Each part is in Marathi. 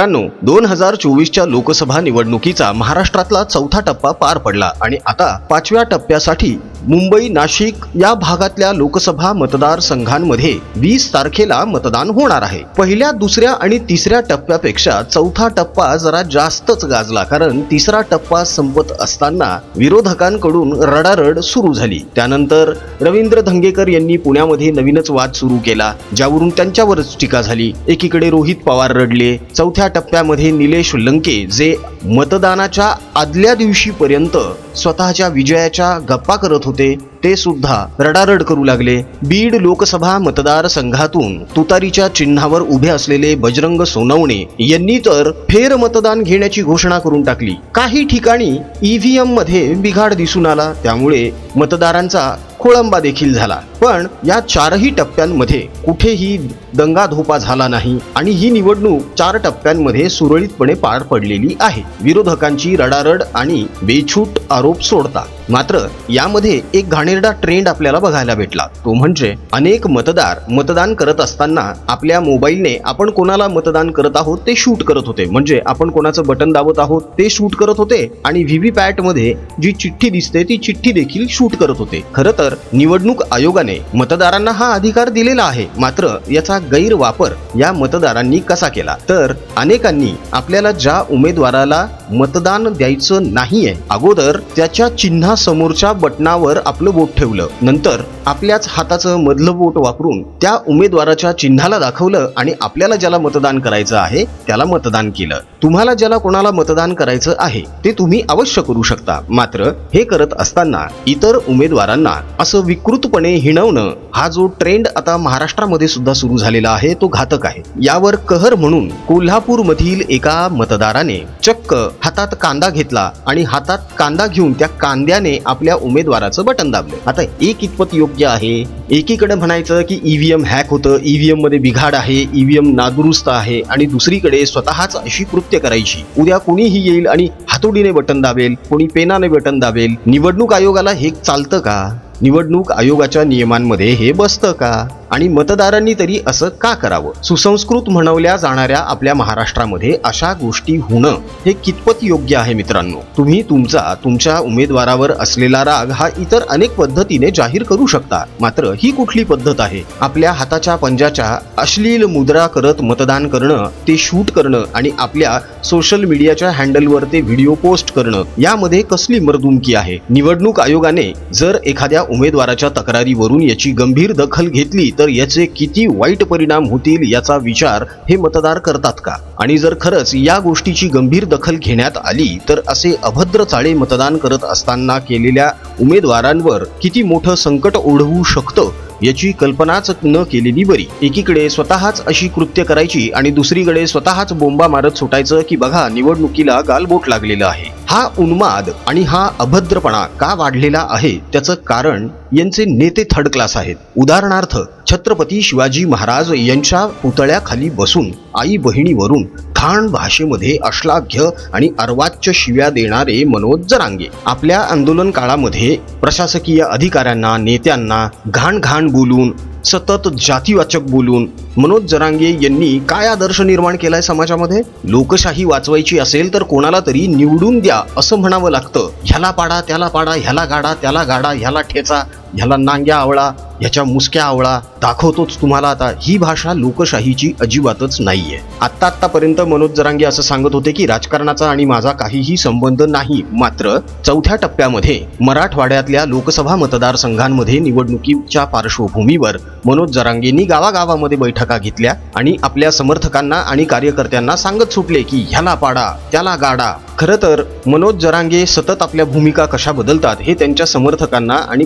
मित्रांनो दोन हजार चोवीसच्या लोकसभा निवडणुकीचा महाराष्ट्रातला चौथा टप्पा पार पडला आणि आता पाचव्या टप्प्यासाठी मुंबई नाशिक या भागातल्या लोकसभा मतदारसंघांमध्ये वीस तारखेला मतदान होणार आहे. पहिल्या दुसऱ्या आणि तिसऱ्या टप्प्यापेक्षा चौथा टप्पा जरा जास्तच गाजला कारण तिसरा टप्पा संपत असताना विरोधकांकडून रडारड सुरू झाली. त्यानंतर रवींद्र धंगेकर यांनी पुण्यामध्ये नवीनच वाद सुरू केला ज्यावरून त्यांच्यावरच टीका झाली. एकीकडे रोहित पवार रडले चौथ्या टप्प्यामध्ये निलेश लंके जे मतदानाच्या आदल्या दिवशीपर्यंत स्वतःच्या विजयाच्या गप्पा करत होते ते सुद्धा रडारड करू लागले. बीड लोकसभा मतदारसंघातून तुतारीच्या चिन्हावर उभे असलेले बजरंग सोनवणे यांनी तर फेर मतदान घेण्याची घोषणा करून टाकली. काही ठिकाणी ईव्हीएममध्ये बिघाड दिसून आला त्यामुळे मतदारांचा खोळंबा देखील झाला. पण या चारही टप्प्यांमध्ये कुठेही दंगाधोपा झाला नाही आणि ही निवडणूक चार टप्प्यांमध्ये सुरळीतपणे पार पडलेली आहे. विरोधकांची रडारड आणि बेछूट आरोप सोडता मात्र यामध्ये एक घाणेरडा ट्रेंड आपल्याला बघायला भेटला. तो म्हणजे अनेक मतदार मतदान करत असताना आपल्या मोबाईलने आपण कोणाला मतदान करत आहोत ते शूट करत होते. म्हणजे आपण कोणाचं बटन दाबत आहोत ते शूट करत होते आणि व्हीव्हीपॅटमध्ये जी चिठ्ठी दिसते ती चिठ्ठी देखील शूट करत होते. खरं तर निवडणूक आयोगाने मतदारांना हा अधिकार दिलेला आहे. मात्र याचा गैरवापर या मतदारांनी कसा केला? तर अनेकांनी आपल्याला ज्या उमेदवाराला मतदान द्यायचं नाहीये अगोदर त्याच्या समोरच्या बटनावर आपलं बोट ठेवलं. नंतर आपल्याच हाताचं मधलं बोट वापरून त्या उमेदवाराच्या चिन्हाला दाखवलं आणि आपल्याला ज्याला मतदान करायचं आहे त्याला मतदान केलं. तुम्हाला ज्याला कोणाला मतदान करायचं आहे ते तुम्ही अवश्य करू शकता. मात्र हे करत असताना इतर उमेदवारांना असं विकृतपणे हिणवणं हा जो ट्रेंड आता महाराष्ट्रामध्ये सुद्धा सुरू झालेला आहे तो घातक आहे. यावर कहर म्हणून कोल्हापूर मधील एका मतदाराने चक्क हातात कांदा घेतला आणि हातात कांदा घेऊन त्या कांद्याने आपल्या उमेदवाराचं बटन दाबलं. आता एक इतपत योग्य आहे? एकीकडे म्हणायचं की ईव्हीएम हॅक होतं ईव्हीएममध्ये बिघाड आहे ईव्हीएम नादुरुस्त आहे आणि दुसरीकडे स्वतःच अशी कृत्य करायची. उद्या कोणीही येईल आणि हातोडीने बटन दाबेल कोणी पेनाने बटन दाबेल निवडणूक आयोगाला हे चालतं का? निवडणूक आयोगाच्या नियमांमध्ये हे बसतं का? आणि मतदारांनी तरी असं का करावं? सुसंस्कृत म्हणवल्या जाणाऱ्या आपल्या महाराष्ट्रामध्ये अशा गोष्टी होणं हे कितपत योग्य आहे मित्रांनो? तुम्ही तुमचा तुमच्या उमेदवारावर असलेला राग हा इतर अनेक पद्धतीने जाहीर करू शकता. मात्र ही कुठली पद्धत आहे? आपल्या हाताच्या पंजाच्या अश्लील मुद्रा करत मतदान करणं ते शूट करणं आणि आपल्या सोशल मीडियाच्या हँडलवर ते व्हिडिओ पोस्ट करणं यामध्ये कसली मर्दुमकी आहे? निवडणूक आयोगाने जर एखाद्या उमेदवाराच्या तक्रारीवरून याची गंभीर दखल घेतली तर याचे किती वाईट परिणाम होतील याचा विचार हे मतदार करतात का? आणि जर खरंच या गोष्टीची गंभीर दखल घेण्यात आली तर असे अभद्र चाळे मतदान करत असताना केलेल्या उमेदवारांवर किती मोठं संकट ओढवू शकतं याची कल्पनाच न केलेली बरी. एकीकडे स्वतःच अशी कृत्य करायची आणि दुसरीकडे स्वतःच बोंबा मारत सुटायचं की बघा निवडणुकीला गालबोट लागलेलं आहे. हा उन्माद आणि हा अभद्रपणा का वाढलेला आहे त्याचं कारण यांचे नेते थर्ड क्लास आहेत. उदाहरणार्थ छत्रपती शिवाजी महाराज यांच्या पुतळ्याखाली बसून आई बहिणीवरून घाण भाषेमध्ये अश्लाघ्य आणि अर्वाच्य शिव्या देणारे मनोज जरांगे. आपल्या आंदोलन काळामध्ये प्रशासकीय अधिकाऱ्यांना नेत्यांना घाण घाण बोलून सतत जातीवाचक बोलून. मनोज जरांगे यांनी काय आदर्श निर्माण केलाय समाजामध्ये? लोकशाही वाचवायची असेल तर कोणाला तरी निवडून द्या असं म्हणावं लागतं. ह्याला पाडा त्याला पाडा ह्याला गाडा त्याला गाडा ह्याला ठेचा. ह्याला नांग्या आवळा ह्याच्या मुसक्या आवळा दाखवतोच तुम्हाला आता. ही भाषा लोकशाहीची अजिबातच नाहीये. आत्ता आत्तापर्यंत मनोज जरांगे असं सांगत होते की राजकारणाचा आणि माझा काहीही संबंध नाही मात्र चौथ्या टप्प्यामध्ये मराठवाड्यातल्या लोकसभा मतदारसंघांमध्ये निवडणुकीच्या पार्श्वभूमीवर मनोज जरांगेंनी गावागावामध्ये बैठका घेतल्या आणि आपल्या समर्थकांना आणि कार्यकर्त्यांना सांगत सुटले की ह्याला पाडा त्याला गाडा. खरं तर मनोज जरांगे सतत आपल्या भूमिका कशा बदलतात हे त्यांच्या समर्थकांना आणि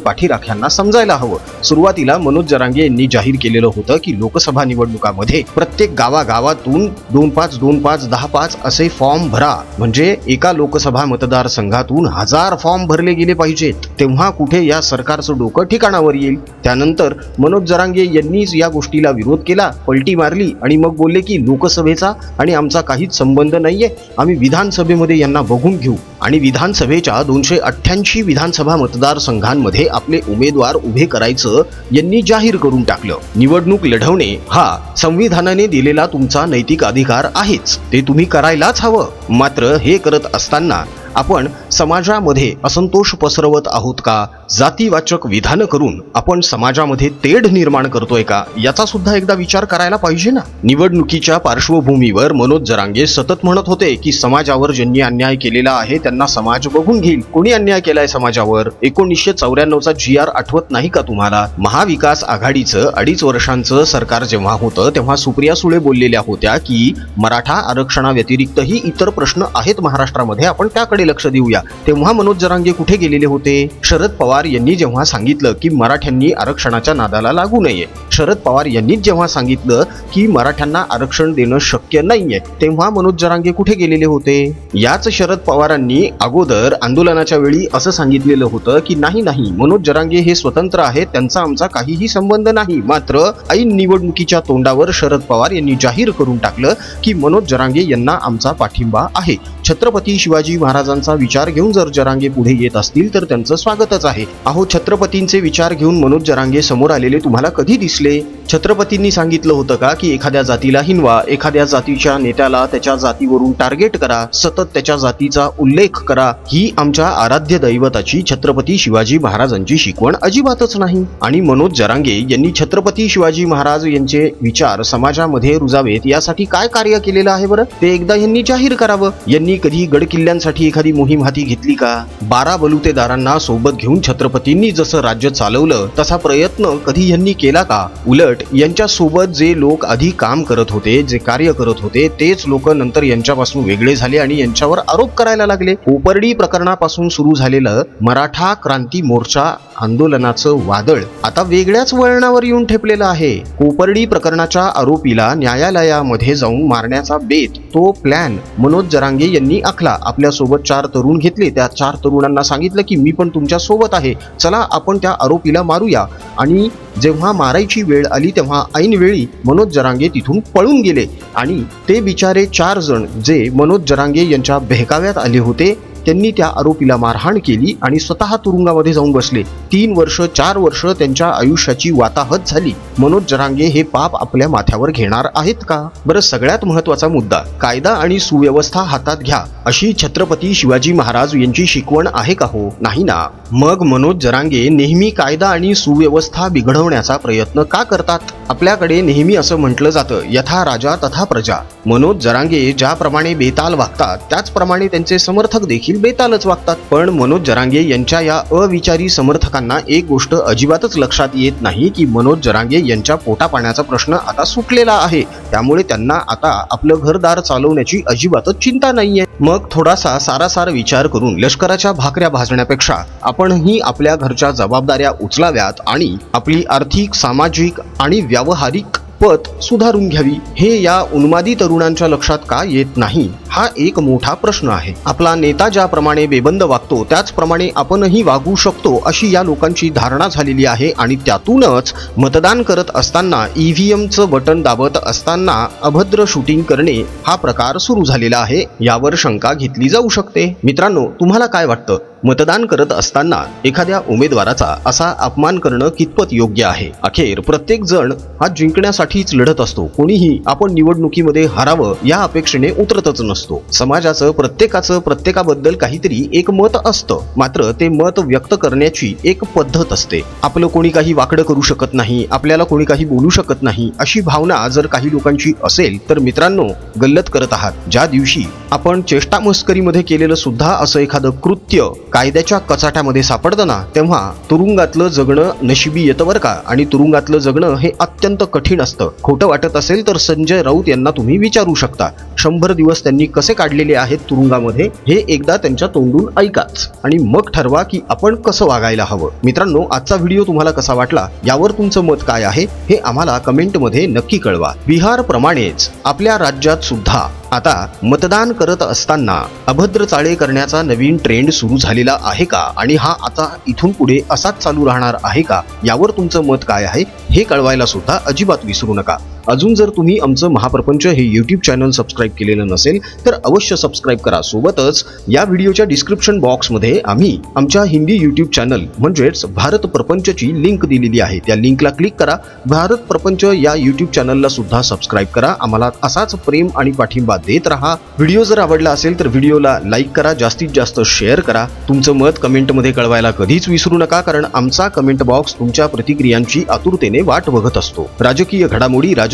पाठीराख्यांना समजायला हवं. सुरुवातीला मनोज जरांगे यांनी जाहीर केलेलं होतं की लोकसभा निवडणुकामध्ये प्रत्येक गावागावातून दोन पाच दोन पाच दहा पाच असे फॉर्म भरा. म्हणजे एका लोकसभा मतदारसंघातून हजार फॉर्म भरले गेले पाहिजेत. तेव्हा कुठे या सरकारचं डोकं ठिकाणावर येईल? त्यानंतर मनोज जरांगे यांनीच या गोष्टीला विरोध केला पलटी मारली आणि मग बोलले की लोकसभेचा आणि आमचा काहीच संबंध नाहीये. आम्ही विधानसभेमध्ये यांना बघून घेऊ. आणि विधानसभेच्या दोनशे अठ्ठ्याऐंशी विधानसभा मतदारसंघांमध्ये आपले उमेदवार उमेदवार उभे करायचं यांनी जाहीर करून टाकलं. निवडणूक लढवणे हा संविधानाने दिलेला तुमचा नैतिक अधिकार आहेच. ते तुम्ही करायलाच हवं. मात्र हे करत असताना आपण समाजामध्ये असंतोष पसरवत आहोत का? जातीवाचक विधानं करून आपण समाजामध्ये तेढ निर्माण करतोय का? याचा सुद्धा एकदा विचार करायला पाहिजे ना. निवडणुकीच्या पार्श्वभूमीवर मनोज जरांगे सतत म्हणत होते की समाजावर ज्यांनी अन्याय केलेला आहे त्यांना समाज बघून घेईल. कोणी अन्याय केलाय समाजावर? एकोणीसशे चौऱ्याण्णवचा जी आर आठवत नाही का तुम्हाला? महाविकास आघाडीचं अडीच वर्षांचं सरकार जेव्हा होतं तेव्हा सुप्रिया सुळे बोललेल्या होत्या की मराठा आरक्षणाव्यतिरिक्तही इतर प्रश्न आहेत महाराष्ट्रामध्ये आपण त्याकडे लक्ष देऊया. तेव्हा मनोज जरांगे कुठे गेलेले होते? शरद पवार पवार यांनी जेव्हा सांगितलं की मराठ्यांनी आरक्षणाच्या नादाला लागू नये शरद पवार यांनीच जेव्हा सांगितलं की मराठ्यांना आरक्षण देणं शक्य नाहीये तेव्हा मनोज जरांगे कुठे गेलेले होते? याच शरद पवारांनी अगोदर आंदोलनाच्या वेळी असं सांगितलेलं होतं की नाही नाही मनोज जरांगे हे स्वतंत्र आहेत त्यांचा आमचा काहीही संबंध नाही. मात्र ऐन निवडणुकीच्या तोंडावर शरद पवार यांनी जाहीर करून टाकलं की मनोज जरांगे यांना आमचा पाठिंबा आहे. छत्रपती शिवाजी महाराजांचा विचार घेऊन जर जरांगे पुढे येत असतील तर त्यांचं स्वागतच आहे. अहो छत्रपतींचे विचार घेऊन मनोज जरांगे समोर आलेले तुम्हाला कधी दिसले? छत्रपतींनी सांगितलं होतं का की एखाद्या जातीला हिनवा एखाद्या जातीच्या नेत्याला त्याच्या जातीवरून टार्गेट करा सतत त्याच्या जातीचा उल्लेख करा ही आमच्या आराध्य दैवताची छत्रपती शिवाजी महाराजांची शिकवण अजिबातच नाही. आणि मनोज जरांगे यांनी छत्रपती शिवाजी महाराज यांचे विचार समाजामध्ये रुजावेत यासाठी काय कार्य केलेलं आहे बरं? ते एकदा यांनी जाहीर करावं. यांनी कधी गड किल्ल्यांसाठी एखादी मोहीम हाती घेतली का? बारा बलुतेदारांना सोबत घेऊन छत्रपतींनी जसं राज्य चालवलं तसा प्रयत्न कधी यांनी केला का? उलट यांच्या सोबत जे लोक आधी काम करत होते जे कार्य करत होते तेच लोक नंतर यांच्यापासून वेगळे झाले आणि यांच्यावर आरोप करायला लागले. कोपर्डी प्रकरणापासून सुरू झालेलं मराठा क्रांती मोर्चा आंदोलनाचं वादळ आता वेगळ्याच वळणावर येऊन ठेपलेलं आहे. कोपर्डी प्रकरणाच्या आरोपीला न्यायालयामध्ये जाऊन मारण्याचा बेत तो प्लॅन मनोज जरांगे यांनी आखला. आपल्यासोबत चार तरुण घेतले. त्या चार तरुणांना सांगितलं की मी पण तुमच्यासोबत आहे. चला आपण त्या आरोपीला मारूया. आणि जेव्हा मारायची वेळ आली तेव्हा ऐनवेळी मनोज जरांगे तिथून पळून गेले. आणि ते बिचारे चार जण जे मनोज जरांगे यांच्या भेकाव्यात आले होते त्यांनी त्या आरोपीला मारहाण केली आणि स्वतः तुरुंगामध्ये जाऊन बसले. तीन वर्ष चार वर्ष त्यांच्या आयुष्याची वाताहत झाली. मनोज जरांगे हे पाप आपल्या माथ्यावर घेणार आहेत का? बरं सगळ्यात महत्त्वाचा मुद्दा कायदा आणि सुव्यवस्था हातात घ्या अशी छत्रपती शिवाजी महाराज यांची शिकवण आहे का हो? नाही ना. मग मनोज जरांगे नेहमी कायदा आणि सुव्यवस्था बिघडवण्याचा प्रयत्न का करतात? आपल्याकडे नेहमी असं म्हटलं जातं यथा राजा तथा प्रजा. मनोज जरांगे ज्याप्रमाणे बेताल वागतात त्याचप्रमाणे त्यांचे समर्थक देखील बेतालच वागतात. पण मनोज जरांगे यांच्या या अविचारी समर्थकांना एक गोष्ट अजिबातच लक्षात येत नाही की मनोज जरांगे यांच्या पोटापाण्याचा प्रश्न आता सुटलेला आहे. त्यामुळे त्यांना आता आपलं घरदार चालवण्याची अजिबातच चिंता नाहीये. मग थोडासा सारासार विचार करून लष्कराच्या भाकऱ्या भाजण्यापेक्षा आपणही आपल्या घरच्या जबाबदाऱ्या उचलाव्यात आणि आपली आर्थिक सामाजिक आणि व्यावहारिक पत सुधारून घ्यावी हे या उन्मादी तरुणांच्या लक्षात का येत नाही? हा एक मोठा प्रश्न आहे. आपला नेता ज्याप्रमाणे बेबंद वागतो त्याचप्रमाणे आपणही वागू शकतो अशी या लोकांची धारणा झालेली आहे आणि त्यातूनच मतदान करत असताना ईव्हीएमचं बटन दाबत असताना अभद्र शूटिंग करणे हा प्रकार सुरू झालेला आहे. यावर शंका घेतली जाऊ शकते. मित्रांनो तुम्हाला काय वाटतं? मतदान करत असताना एखाद्या उमेदवाराचा असा अपमान करणं कितपत योग्य आहे? अखेर प्रत्येक जण हा जिंकण्यासाठीच लढत असतो. कोणीही आपण निवडणुकीमध्ये हरावं या अपेक्षेने उतरतच नसतो. समाजाचं प्रत्येकाचं प्रत्येकाबद्दल काहीतरी एक मत असतं. मात्र ते मत व्यक्त करण्याची एक पद्धत असते. आपलं कोणी काही वाकडं करू शकत नाही आपल्याला कोणी काही बोलू शकत नाही अशी भावना जर काही लोकांची असेल तर मित्रांनो गल्लत करत आहात. ज्या दिवशी आपण चेष्टा मस्करीमध्ये केलेलं सुद्धा असं एखादं कृत्य कायद्याच्या कचाट्यामध्ये सापडतं ना तेव्हा तुरुंगातलं जगणं नशिबी येतं बरं का? आणि तुरुंगातलं जगणं हे अत्यंत कठीण असतं. खोटं वाटत असेल तर संजय राऊत यांना तुम्ही विचारू शकता. शंभर दिवस त्यांनी कसे काढलेले आहेत तुरुंगामध्ये हे एकदा त्यांच्या तोंडून ऐकाच. आणि मग ठरवा की आपण कसं वागायला हवं. मित्रांनो आजचा व्हिडिओ तुम्हाला कसा वाटला? यावर तुमचं मत काय आहे? हे आम्हाला कमेंटमध्ये नक्की कळवा. बिहार प्रमाणेच आपल्या राज्यात सुद्धा आता मतदान करत असताना अभद्र चाळे करण्याचा नवीन ट्रेंड सुरू झालेला आहे का? आणि हा आता इथून पुढे असाच चालू राहणार आहे का? यावर तुमचं मत काय आहे? हे कळवायला सुद्धा अजिबात विसरू नका. अजून जर तुम्ही आमचं महाप्रपंच हे यूट्यूब चॅनल सबस्क्राईब केलेलं नसेल तर अवश्य सबस्क्राईब करा. सोबतच या व्हिडिओच्या डिस्क्रिप्शन बॉक्समध्ये आम्ही आमच्या हिंदी यूट्यूब चॅनल म्हणजेच भारत प्रपंचची लिंक दिलेली आहे. त्या लिंकला क्लिक करा. भारत प्रपंच या यूट्यूब चॅनलला सुद्धा सबस्क्राईब करा. आम्हाला असाच प्रेम आणि पाठिंबा देत राहा. व्हिडिओ जर आवडला असेल तर व्हिडिओला लाईक करा. जास्तीत जास्त शेअर करा. तुमचं मत कमेंटमध्ये कळवायला कधीच विसरू नका कारण आमचा कमेंट बॉक्स तुमच्या प्रतिक्रियांची आतुरतेने वाट बघत असतो. राजकीय घडामोडी राज